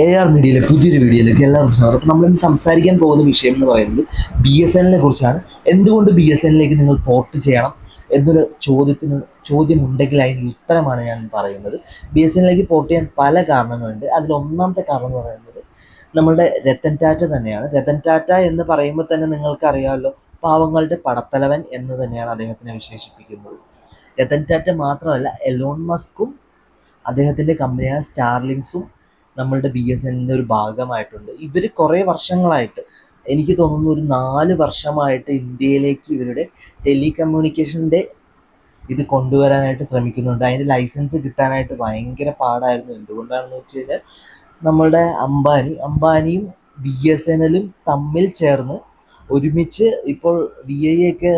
A R മീഡിയയിലെ പുതിയൊരു വീഡിയോയിലേക്ക് എല്ലാവർക്കും സ്വാഗതം. അപ്പോൾ നമ്മൾ ഇന്ന് സംസാരിക്കാൻ പോകുന്ന വിഷയം എന്ന് പറയുന്നത് ബി എസ് എല്ലിനെ കുറിച്ചാണ്. എന്തുകൊണ്ട് ബി എസ് എല്ലിലേക്ക് നിങ്ങൾ പോർട്ട് ചെയ്യണം എന്നൊരു ചോദ്യത്തിന് ചോദ്യമുണ്ടെങ്കിൽ അതിന് ഉത്തരമാണ് ഞാൻ പറയുന്നത്. ബി എസ് എല്ലിലേക്ക് പോർട്ട് ചെയ്യാൻ പല കാരണങ്ങളുണ്ട്. അതിൽ ഒന്നാമത്തെ കാരണം എന്ന് പറയുന്നത് നമ്മളുടെ രത്തൻ ടാറ്റ തന്നെയാണ്. രത്തൻ ടാറ്റ എന്ന് പറയുമ്പോൾ തന്നെ നിങ്ങൾക്കറിയാമല്ലോ പാവങ്ങളുടെ പടത്തലവൻ എന്ന് തന്നെയാണ് അദ്ദേഹത്തിനെ വിശേഷിപ്പിക്കുന്നത്. രത്തൻ ടാറ്റ മാത്രമല്ല എലോൺ മസ്കും അദ്ദേഹത്തിന്റെ കമ്പനിയായ സ്റ്റാർലിങ്സും നമ്മളുടെ ബി എസ് എന്നിന്റെ ഒരു ഭാഗമായിട്ടുണ്ട്. ഇവർ കുറേ വർഷങ്ങളായിട്ട് എനിക്ക് തോന്നുന്നു ഒരു നാല് വർഷമായിട്ട് ഇന്ത്യയിലേക്ക് ഇവരുടെ ടെലികമ്മ്യൂണിക്കേഷന്റെ ഇത് കൊണ്ടുവരാനായിട്ട് ശ്രമിക്കുന്നുണ്ട്. അതിന്റെ ലൈസൻസ് കിട്ടാനായിട്ട് ഭയങ്കര പാടായിരുന്നു. എന്തുകൊണ്ടാണെന്ന് വെച്ച് കഴിഞ്ഞാൽ നമ്മളുടെ അംബാനി അംബാനിയും ബി എസ് എൻ എല്ലും തമ്മിൽ ചേർന്ന് ഒരുമിച്ച് ഇപ്പോൾ വി ഐ ഒക്കെ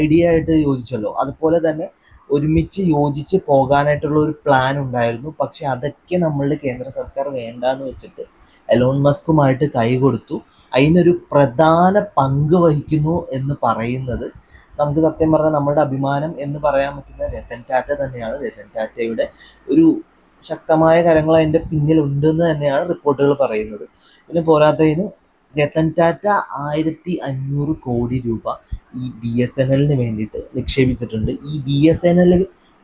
ഐഡിയ ആയിട്ട് യോജിച്ചല്ലോ. അതുപോലെ തന്നെ ഒരുമിച്ച് യോജിച്ച് പോകാനായിട്ടുള്ള ഒരു പ്ലാൻ ഉണ്ടായിരുന്നു. പക്ഷെ അതൊക്കെ നമ്മളുടെ കേന്ദ്ര സർക്കാർ വേണ്ടാന്ന് വെച്ചിട്ട് എലോൺ മസ്കുമായിട്ട് കൈകൊടുത്തു അതിനൊരു പ്രധാന പങ്ക് വഹിക്കുന്നു എന്ന് പറയുന്നത് നമുക്ക് സത്യം പറഞ്ഞാൽ നമ്മുടെ അഭിമാനം എന്ന് പറയാൻ പറ്റുന്ന രത്തൻ ടാറ്റ തന്നെയാണ്. രത്തൻ ടാറ്റയുടെ ഒരു ശക്തമായ കരങ്ങൾ അതിന്റെ പിന്നിലുണ്ടെന്ന് തന്നെയാണ് റിപ്പോർട്ടുകൾ പറയുന്നത്. പിന്നെ പോരാത്തതിന് രത്തൻ ടാറ്റ ആയിരത്തി അഞ്ഞൂറ് കോടി രൂപ ഈ ബി എസ് എൻ എല്ലിന് വേണ്ടിയിട്ട് നിക്ഷേപിച്ചിട്ടുണ്ട്. ഈ ബി എസ് എൻ എൽ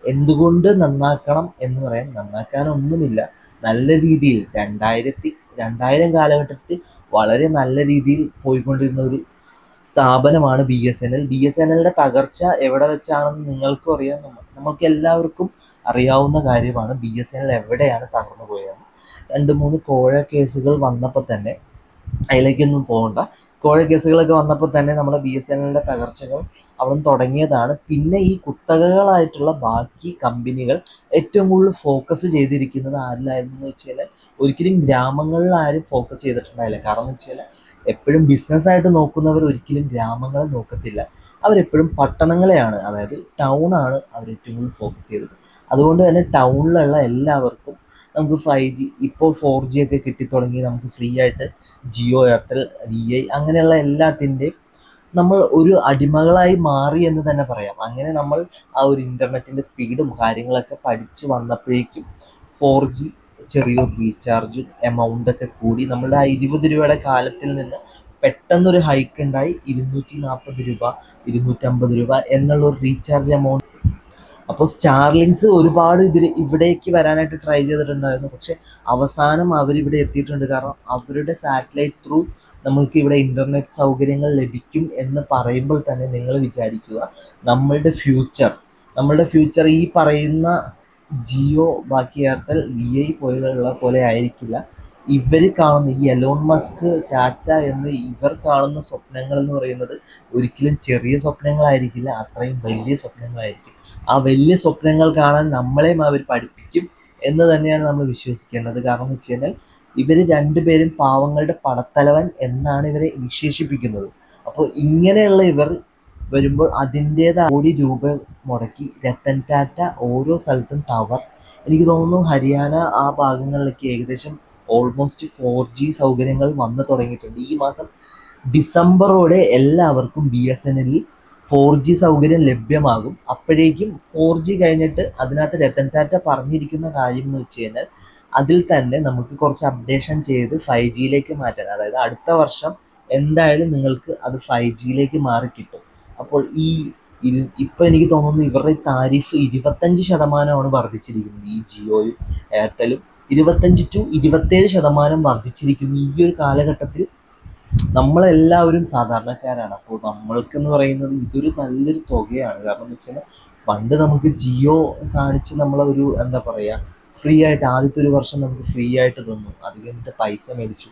എന്തുകൊണ്ട് നന്നാക്കണം എന്ന് പറയാൻ നന്നാക്കാനൊന്നുമില്ല. നല്ല രീതിയിൽ രണ്ടായിരത്തി രണ്ടായിരം കാലഘട്ടത്തിൽ വളരെ നല്ല രീതിയിൽ പോയിക്കൊണ്ടിരുന്ന ഒരു സ്ഥാപനമാണ് B S N L B S N എല്ലിന്റെ തകർച്ച എവിടെ വെച്ചാണെന്ന് നിങ്ങൾക്കും അറിയാം. നമുക്ക് എല്ലാവർക്കും അറിയാവുന്ന കാര്യമാണ് ബി എസ് എൻ എൽ എവിടെയാണ് തകർന്നു പോയത് രണ്ട് മൂന്ന് കോഴ കേസുകൾ വന്നപ്പോൾ തന്നെ അതിലേക്കൊന്നും പോകണ്ട. കോഴ കേസുകളൊക്കെ വന്നപ്പോൾ തന്നെ നമ്മുടെ ബി എസ് എൻ എല്ലിന്റെ തകർച്ചകൾ അവിടെ നിന്ന് തുടങ്ങിയതാണ്. പിന്നെ ഈ കുത്തകകളായിട്ടുള്ള ബാക്കി കമ്പനികൾ ഏറ്റവും കൂടുതൽ ഫോക്കസ് ചെയ്തിരിക്കുന്നത് ആരിലായിരുന്നു എന്ന് വെച്ചാൽ ഒരിക്കലും ഗ്രാമങ്ങളിൽ ആരും ഫോക്കസ് ചെയ്തിട്ടുണ്ടായില്ല. കാരണം എന്ന് വെച്ചാൽ എപ്പോഴും ബിസിനസ്സായിട്ട് നോക്കുന്നവർ ഒരിക്കലും ഗ്രാമങ്ങളെ നോക്കത്തില്ല. അവരെപ്പോഴും പട്ടണങ്ങളെയാണ് അതായത് ടൗണാണ് അവർ ഏറ്റവും കൂടുതൽ ഫോക്കസ് ചെയ്തത്. അതുകൊണ്ട് തന്നെ ടൗണിലുള്ള എല്ലാവർക്കും നമുക്ക് ഫൈവ് ജി ഇപ്പോൾ ഫോർ ജി ഒക്കെ കിട്ടിത്തുടങ്ങി നമുക്ക് ഫ്രീ ആയിട്ട് ജിയോ എയർടെൽ വി ഐ അങ്ങനെയുള്ള എല്ലാത്തിന്റെയും നമ്മൾ ഒരു അടിമകളായി മാറി എന്ന് തന്നെ പറയാം. അങ്ങനെ നമ്മൾ ആ ഒരു ഇന്റർനെറ്റിന്റെ സ്പീഡും കാര്യങ്ങളൊക്കെ പഠിച്ച് വന്നപ്പോഴേക്കും ഫോർ ജി ചെറിയൊരു റീചാർജും എമൗണ്ടൊക്കെ കൂടി നമ്മളുടെ ആ ഇരുപത് രൂപയുടെ കാലത്തിൽ നിന്ന് പെട്ടെന്നൊരു ഹൈക്ക് ഉണ്ടായി. ഇരുന്നൂറ്റി നാൽപ്പത് രൂപ ഇരുന്നൂറ്റമ്പത് രൂപ എന്നുള്ള ഒരു റീചാർജ് എമൗണ്ട് അപ്പോൾ സ്റ്റാർലിങ്സ് ഒരുപാട് ഇതിൽ ഇവിടേക്ക് വരാനായിട്ട് ട്രൈ ചെയ്തിട്ടുണ്ടായിരുന്നു. പക്ഷെ അവസാനം അവരിവിടെ എത്തിയിട്ടുണ്ട്. കാരണം അവരുടെ സാറ്റലൈറ്റ് ത്രൂ നമുക്ക് ഇവിടെ ഇന്റർനെറ്റ് സൗകര്യങ്ങൾ ലഭിക്കും എന്ന് പറയുമ്പോൾ തന്നെ നിങ്ങൾ വിചാരിക്കുക നമ്മളുടെ ഫ്യൂച്ചർ നമ്മളുടെ ഫ്യൂച്ചർ ഈ പറയുന്ന ജിയോ ബാക്കി എയർടെൽ വി ഐ പോലുള്ള പോലെ ആയിരിക്കില്ല. ഇവർ കാണുന്ന ഈ എലോൺ മസ്ക് ടാറ്റ എന്ന് ഇവർ കാണുന്ന സ്വപ്നങ്ങൾ എന്ന് പറയുന്നത് ഒരിക്കലും ചെറിയ സ്വപ്നങ്ങളായിരിക്കില്ല അത്രയും വലിയ സ്വപ്നങ്ങളായിരിക്കും. ആ വലിയ സ്വപ്നങ്ങൾ കാണാൻ നമ്മളെയും അവർ പഠിപ്പിക്കും എന്ന് തന്നെയാണ് നമ്മൾ വിശ്വസിക്കേണ്ടത്. കാരണം എന്ന് വെച്ച് കഴിഞ്ഞാൽ ഇവർ രണ്ടുപേരും പാവങ്ങളുടെ പടത്തലവൻ എന്നാണ് ഇവരെ വിശേഷിപ്പിക്കുന്നത്. അപ്പോൾ ഇങ്ങനെയുള്ള ഇവർ വരുമ്പോൾ അതിന്റേതായ കോടി രൂപ മുടക്കി രത്തൻ ടാറ്റ ഓരോ സ്ഥലത്തും ടവർ. എനിക്ക് തോന്നുന്നു ഹരിയാന ആ ഭാഗങ്ങളിലേക്ക് ഏകദേശം ഓൾമോസ്റ്റ് ഫോർ ജി സൗകര്യങ്ങൾ വന്നു തുടങ്ങിയിട്ടുണ്ട്. ഈ മാസം ഡിസംബറോടെ എല്ലാവർക്കും ബി എസ് എൻ എല്ലിൽ ഫോർ ജി സൗകര്യം ലഭ്യമാകും. അപ്പോഴേക്കും ഫോർ ജി കഴിഞ്ഞിട്ട് അതിനകത്ത് രത്തൻ ടാറ്റ പറഞ്ഞിരിക്കുന്ന കാര്യം എന്ന് വെച്ച് കഴിഞ്ഞാൽ അതിൽ തന്നെ നമുക്ക് കുറച്ച് അപ്ഡേഷൻ ചെയ്ത് ഫൈവ് ജിയിലേക്ക് മാറ്റാൻ അതായത് അടുത്ത വർഷം എന്തായാലും നിങ്ങൾക്ക് അത് ഫൈവ് ജിയിലേക്ക് മാറി കിട്ടും. അപ്പോൾ ഈ ഇത് ഇപ്പം എനിക്ക് തോന്നുന്നു ഇവരുടെ താരിഫ് ഇരുപത്തഞ്ച് ശതമാനമാണ് വർദ്ധിച്ചിരിക്കുന്നത് ഈ ജിയോയും എയർടെലും. ഇരുപത്തഞ്ച് ടു ഇരുപത്തേഴ് ശതമാനം വർദ്ധിച്ചിരിക്കുന്നു ഈ ഒരു കാലഘട്ടത്തിൽ. നമ്മളെല്ലാവരും സാധാരണക്കാരാണ്. അപ്പോൾ നമ്മൾക്കെന്ന് പറയുന്നത് ഇതൊരു നല്ലൊരു തുകയാണ്. കാരണം എന്ന് വെച്ചാൽ പണ്ട് നമുക്ക് ജിയോ കാണിച്ച് നമ്മളെ ഒരു എന്താ പറയുക ഫ്രീ ആയിട്ട് ആദ്യത്തെ ഒരു വർഷം നമുക്ക് ഫ്രീ ആയിട്ട് തന്നു. അത് കഴിഞ്ഞിട്ട് പൈസ മേടിച്ചു.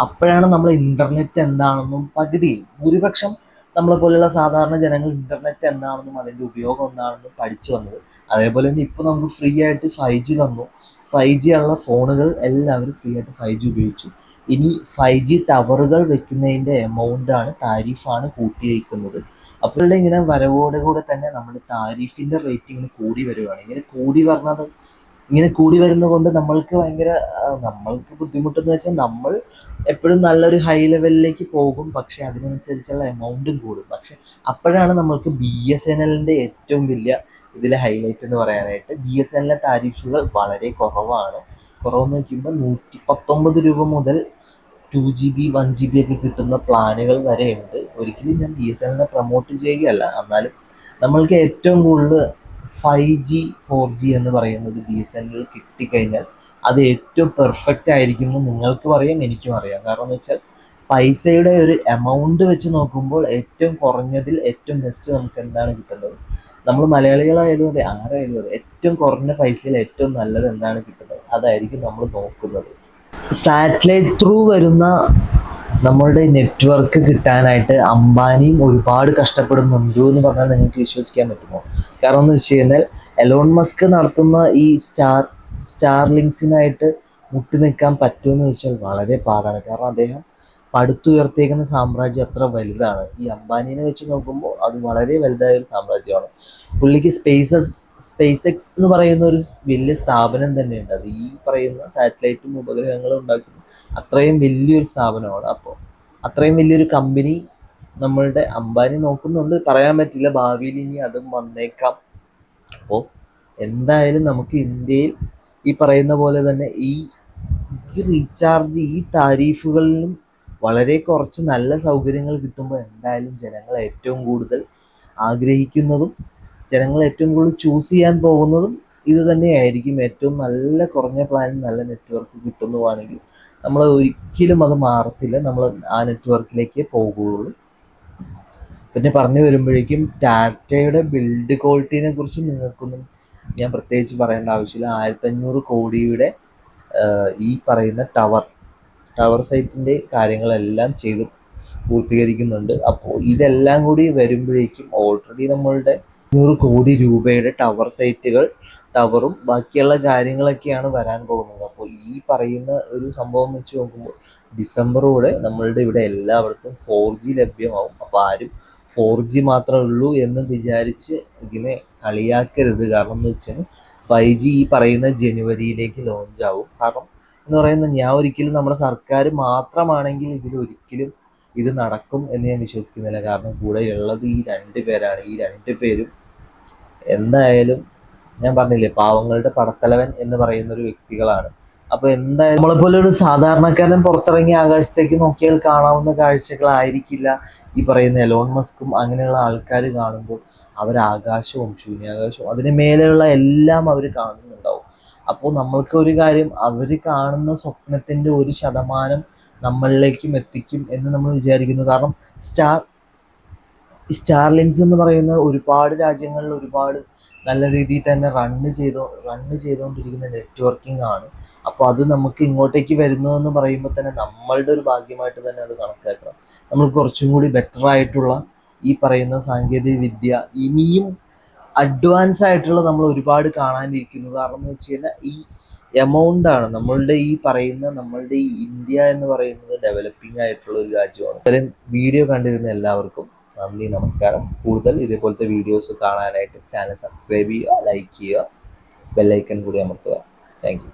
അപ്പോഴാണ് നമ്മൾ ഇന്റർനെറ്റ് എന്താണെന്നും പകുതി. ഭൂരിപക്ഷം നമ്മളെ പോലെയുള്ള സാധാരണ ജനങ്ങൾ ഇന്റർനെറ്റ് എന്താണെന്നും അതിന്റെ ഉപയോഗം എന്താണെന്നും പഠിച്ചു വന്നത്. അതേപോലെ തന്നെ ഇപ്പോൾ നമുക്ക് ഫ്രീ ആയിട്ട് ഫൈവ് ജി തന്നു. ഫൈവ് ജി ഉള്ള ഫോണുകൾ. എല്ലാവരും ഫ്രീ ആയിട്ട് ഫൈവ് ജി ഉപയോഗിച്ചു. ഇനി ഫൈവ് ജി ടവറുകൾ വെക്കുന്നതിന്റെ എമൗണ്ടാണ് താരിഫാണ് കൂട്ടി വയ്ക്കുന്നത് അപ്പോൾ ഇങ്ങനെ വരവോടെ കൂടെ തന്നെ നമ്മുടെ താരിഫിന്റെ റേറ്റ് ഇങ്ങനെ കൂടി വരുവാണ്. ഇങ്ങനെ കൂടി വരുന്നത് ഇങ്ങനെ കൂടി വരുന്നത് കൊണ്ട് നമ്മൾക്ക് ഭയങ്കര നമ്മൾക്ക് ബുദ്ധിമുട്ടെന്ന് വെച്ചാൽ നമ്മൾ എപ്പോഴും നല്ലൊരു ഹൈ ലെവലിലേക്ക് പോകും. പക്ഷെ അതിനനുസരിച്ചുള്ള എമൗണ്ടും കൂടും. പക്ഷെ അപ്പോഴാണ് നമ്മൾക്ക് ബി എസ് എൻ എല്ലിന്റെ ഏറ്റവും വലിയ ഇതിലെ ഹൈലൈറ്റ് എന്ന് പറയാനായിട്ട് ബി എസ് എൻ എല്ലിലെ താരിഫുകൾ വളരെ കുറവാണ്. കുറവെന്ന് വയ്ക്കുമ്പോൾ നൂറ്റി പത്തൊമ്പത് രൂപ മുതൽ two G B one G B ഒക്കെ കിട്ടുന്ന പ്ലാനുകൾ വരെയുണ്ട്. ഒരിക്കലും ഞാൻ ബി എസ് എല്ലിനെ പ്രൊമോട്ട് ചെയ്യുകയല്ല. എന്നാലും നമ്മൾക്ക് ഏറ്റവും കൂടുതൽ ഫൈവ് ജി ഫോർ ജി എന്ന് പറയുന്നത് ബി എസ് എൻ എൽ കിട്ടിക്കഴിഞ്ഞാൽ അത് ഏറ്റവും പെർഫെക്റ്റ് ആയിരിക്കും എന്ന് നിങ്ങൾക്ക് അറിയാം എനിക്കും അറിയാം. കാരണം എന്ന് വെച്ചാൽ പൈസയുടെ ഒരു എമൗണ്ട് വെച്ച് നോക്കുമ്പോൾ ഏറ്റവും കുറഞ്ഞതിൽ ഏറ്റവും ബെസ്റ്റ് നമുക്ക് എന്താണ് കിട്ടുന്നത്? നമ്മൾ മലയാളികളായാലും അതെ ആരായാലും അതെ ഏറ്റവും കുറഞ്ഞ പൈസയിൽ ഏറ്റവും നല്ലത് എന്താണ് കിട്ടുന്നത്? അതായിരിക്കും നമ്മൾ നോക്കുന്നത്. സാറ്റലൈറ്റ് ത്രൂ വരുന്ന നമ്മളുടെ നെറ്റ്വർക്ക് കിട്ടാനായിട്ട് അംബാനിയും ഒരുപാട് കഷ്ടപ്പെടുന്നുണ്ട് എന്ന് പറഞ്ഞാൽ നിങ്ങൾക്ക് വിശ്വസിക്കാൻ പറ്റുമോ? കാരണം എന്ന് വെച്ച് കഴിഞ്ഞാൽ എലോൺ മസ്ക് നടത്തുന്ന ഈ സ്റ്റാർ സ്റ്റാർ ലിങ്സിനായിട്ട് മുട്ടി നിൽക്കാൻ പറ്റുമെന്ന് വെച്ചാൽ വളരെ പാടാണ്. കാരണം അദ്ദേഹം പടുത്തുയർത്തിയേക്കുന്ന സാമ്രാജ്യം അത്ര വലുതാണ്. ഈ അംബാനിനെ വെച്ച് നോക്കുമ്പോൾ അത് വളരെ വലുതായ ഒരു സാമ്രാജ്യമാണ്. പുള്ളിക്ക് സ്പേസസ് സ്പേസ് എക്സ് എന്ന് പറയുന്ന ഒരു വലിയ സ്ഥാപനം തന്നെയുണ്ട്. അത് ഈ പറയുന്ന സാറ്റലൈറ്റും ഉപഗ്രഹങ്ങളും ഉണ്ടാക്കുന്ന. അത്രയും വലിയൊരു സ്ഥാപനമാണ് അപ്പോൾ അത്രയും വലിയൊരു കമ്പനി നമ്മളുടെ അംബാനി നോക്കുന്നുണ്ട്. പറയാൻ പറ്റില്ല. ഭാവിയിൽ ഇനി അതും വന്നേക്കാം. അപ്പോൾ എന്തായാലും നമുക്ക് ഇന്ത്യയിൽ ഈ പറയുന്ന പോലെ തന്നെ ഈ ഈ റീചാർജ് ഈ താരീഫുകളിലും വളരെ കുറച്ച് നല്ല സൗകര്യങ്ങൾ കിട്ടുമ്പോൾ എന്തായാലും ജനങ്ങൾ ഏറ്റവും കൂടുതൽ ആഗ്രഹിക്കുന്നതും ജനങ്ങൾ ഏറ്റവും കൂടുതൽ ചൂസ് ചെയ്യാൻ പോകുന്നതും ഇത് തന്നെയായിരിക്കും. ഏറ്റവും നല്ല കുറഞ്ഞ പ്ലാനിൽ നല്ല നെറ്റ്വർക്ക് കിട്ടുന്നതാണെങ്കിൽ നമ്മൾ ഒരിക്കലും അത് മാറത്തില്ല. നമ്മൾ ആ നെറ്റ്വർക്കിലേക്ക് പോകുകയുള്ളൂ പിന്നെ പറഞ്ഞു വരുമ്പോഴേക്കും ടാറ്റയുടെ ബിൽഡ് ക്വാളിറ്റീനെ കുറിച്ച് നിങ്ങൾക്കൊന്നും ഞാൻ പ്രത്യേകിച്ച് പറയേണ്ട ആവശ്യമില്ല. ആയിരത്തഞ്ഞൂറ് കോടിയുടെ ഈ പറയുന്ന ടവർ ടവർ സൈറ്റിന്റെ കാര്യങ്ങളെല്ലാം ചെയ്ത് പൂർത്തീകരിക്കുന്നുണ്ട്. അപ്പോൾ ഇതെല്ലാം കൂടി വരുമ്പോഴേക്കും ഓൾറെഡി നമ്മളുടെ നൂറ് കോടി രൂപയുടെ ടവർ സൈറ്റുകൾ ടവറും ബാക്കിയുള്ള കാര്യങ്ങളൊക്കെയാണ് വരാൻ പോകുന്നത്. അപ്പോൾ ഈ പറയുന്ന ഒരു സംഭവം വെച്ച് നോക്കുമ്പോൾ ഡിസംബറോടെ നമ്മളുടെ ഇവിടെ എല്ലായിടത്തും ഫോർ ജി ലഭ്യമാവും. അപ്പോൾ ആരും ഫോർ ജി മാത്രമേ ഉള്ളൂ എന്ന് വിചാരിച്ച് ഇതിനെ കളിയാക്കരുത്. കാരണം എന്ന് വെച്ചാൽ ഫൈവ് ജി ഈ പറയുന്ന ജനുവരിയിലേക്ക് ലോഞ്ച് ആവും. കാരണം എന്ന് പറയുന്നത് ഞാൻ ഒരിക്കലും നമ്മുടെ സർക്കാർ മാത്രമാണെങ്കിൽ ഇതിൽ ഒരിക്കലും ഇത് നടക്കും എന്ന് ഞാൻ വിശ്വസിക്കുന്നില്ല. കാരണം കൂടെ ഉള്ളത് ഈ രണ്ട് പേരാണ്. ഈ രണ്ട് പേരും എന്തായാലും ഞാൻ പറഞ്ഞില്ലേ പാവങ്ങളുടെ പടത്തലവൻ എന്ന് പറയുന്ന ഒരു വ്യക്തികളാണ്. അപ്പൊ എന്തായാലും നമ്മളെപ്പോലെ ഒരു സാധാരണക്കാരൻ പുറത്തിറങ്ങി ആകാശത്തേക്ക് നോക്കിയാൽ കാണാവുന്ന കാഴ്ചകളായിരിക്കില്ല ഈ പറയുന്ന എലോൺ മസ്കും അങ്ങനെയുള്ള ആൾക്കാർ കാണുമ്പോൾ അവർ ആകാശവും ശൂന്യാകാശവും അതിന് മേലെയുള്ള എല്ലാം അവർ കാണുന്നുണ്ടാവും. അപ്പോൾ നമ്മൾക്ക് ഒരു കാര്യം അവർ കാണുന്ന സ്വപ്നത്തിന്റെ ഒരു ശതമാനം നമ്മളിലേക്കും എത്തിക്കും എന്ന് നമ്മൾ വിചാരിക്കുന്നു. കാരണം സ്റ്റാർ സ്റ്റാർ ലിങ്ക്സ് എന്ന് പറയുന്ന ഒരുപാട് രാജ്യങ്ങളിൽ ഒരുപാട് നല്ല രീതിയിൽ തന്നെ റണ്ണ് ചെയ്തോ റണ്ണ് ചെയ്തുകൊണ്ടിരിക്കുന്ന നെറ്റ്വർക്കിംഗ് ആണ്. അപ്പോൾ അത് നമുക്ക് ഇങ്ങോട്ടേക്ക് വരുന്നതെന്ന് പറയുമ്പോൾ തന്നെ നമ്മളുടെ ഒരു ഭാഗ്യമായിട്ട് തന്നെ അത് കണക്കാക്കണം നമ്മൾ കുറച്ചും കൂടി ബെറ്റർ ആയിട്ടുള്ള ഈ പറയുന്ന സാങ്കേതിക വിദ്യ ഇനിയും അഡ്വാൻസ് ആയിട്ടുള്ള നമ്മൾ ഒരുപാട് കാണാനിരിക്കുന്നു. കാരണം എന്ന് വെച്ച് കഴിഞ്ഞാൽ ഈ എമൗണ്ട് ആണ് നമ്മളുടെ ഈ പറയുന്ന നമ്മളുടെ ഈ ഇന്ത്യ എന്ന് പറയുന്നത് ഡെവലപ്പിംഗ് ആയിട്ടുള്ള ഒരു രാജ്യമാണ്. വീഡിയോ കണ്ടിരുന്ന എല്ലാവർക്കും നന്ദി നമസ്കാരം. കൂടുതൽ ഇതേപോലത്തെ വീഡിയോസ് കാണാനായിട്ട് ചാനൽ സബ്സ്ക്രൈബ് ചെയ്യുക ലൈക്ക് ചെയ്യുക ബെല്ലൈക്കൺ കൂടി അമർത്തുക. താങ്ക്